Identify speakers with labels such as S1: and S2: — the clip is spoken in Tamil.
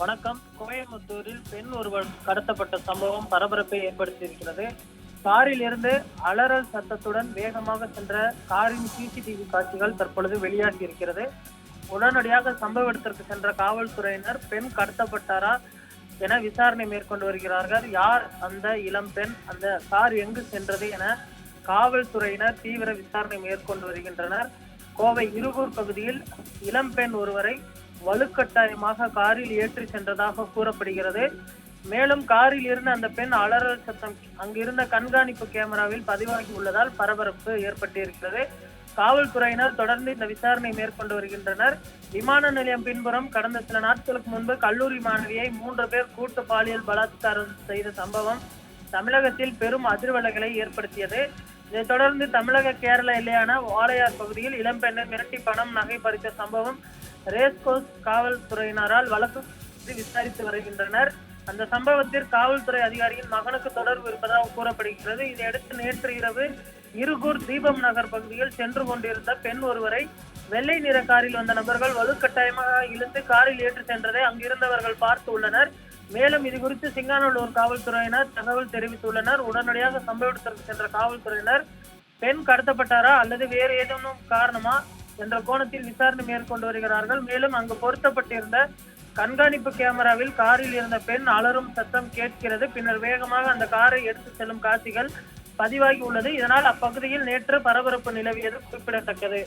S1: வணக்கம். கோயம்புத்தூரில் பெண் ஒருவர் கடத்தப்பட்ட சம்பவம் பரபரப்பை ஏற்படுத்தியிருக்கிறது. காரில் இருந்து அலறல் சத்தத்துடன் வேகமாக சென்ற காரின் சிசிடிவி காட்சிகள் தற்பொழுது வெளியாகி இருக்கிறது உடனடியாக சம்பவ இடத்திற்கு சென்ற காவல்துறையினர் பெண் கடத்தப்பட்டாரா என விசாரணை மேற்கொண்டு வருகிறார்கள். யார் அந்த இளம் பெண்? அந்த கார் எங்கு சென்றது என காவல்துறையினர் தீவிர விசாரணை மேற்கொண்டு வருகின்றனர். கோவை இருகூர் பகுதியில் இளம்பெண் ஒருவரை வலுக்கட்டாயமாக காரில் ஏற்றி சென்றதாக கூறப்படுகிறது. மேலும் காரில் இருந்த அந்த பெண் அலறல் சத்தம் அங்கிருந்த கண்காணிப்பு கேமராவில் பதிவாகி உள்ளதால் பரபரப்பு ஏற்பட்டிருக்கிறது. காவல்துறையினர் தொடர்ந்து இந்த விசாரணை மேற்கொண்டு வருகின்றனர். விமான நிலையம் பின்புறம் கடந்த சில நாட்களுக்கு முன்பு கல்லூரி மாணவியை மூன்று பேர் கூட்டு பாலியல் பலாத்காரம் செய்த சம்பவம் தமிழகத்தில் பெரும் அதிர்வலைகளை ஏற்படுத்தியது. இதைத் தொடர்ந்து தமிழக கேரள எல்லையான வாளையார் பகுதியில் இளம்பெண்ணை மிரட்டி பணம் நகை பறித்த சம்பவம் ரேஸ்கோஸ் காவல்துறையினரால் வழக்கு விசாரித்து வருகின்றனர். அந்த சம்பவத்தில் காவல்துறை அதிகாரியின் மகனுக்கு தொடர்பு இருப்பதாக கூறப்படுகிறது. இதையடுத்து நேற்று இரவு இருகூர் தீபம் நகர் பகுதியில் சென்று கொண்டிருந்த பெண் ஒருவரை வெள்ளை நிற காரில் வந்த நபர்கள் வலுக்கட்டாயமாக இழுத்து காரில் ஏற்றி சென்றதை அங்கிருந்தவர்கள் பார்த்து உள்ளனர். மேலும் இது குறித்து சிங்காநல்லூர் காவல்துறையினர் தகவல் தெரிவித்துள்ளனர். உடனடியாக சம்பவ இடத்திற்கு சென்ற காவல்துறையினர் பெண் கடத்தப்பட்டாரா அல்லது வேறு ஏதேனும் காரணமா? என்ற கோணத்தில் விசாரணை மேற்கொண்டு வருகிறார்கள். மேலும் அங்கு பொருத்தப்பட்டிருந்த கண்காணிப்பு கேமராவில் காரில் இருந்த பெண் அலரும் சத்தம் கேட்கிறது. பின்னர் வேகமாக அந்த காரை எடுத்து செல்லும் காட்சிகள் பதிவாகி உள்ளது. இதனால் அப்பகுதியில் நேற்று பரபரப்பு நிலவியது குறிப்பிடத்தக்கது.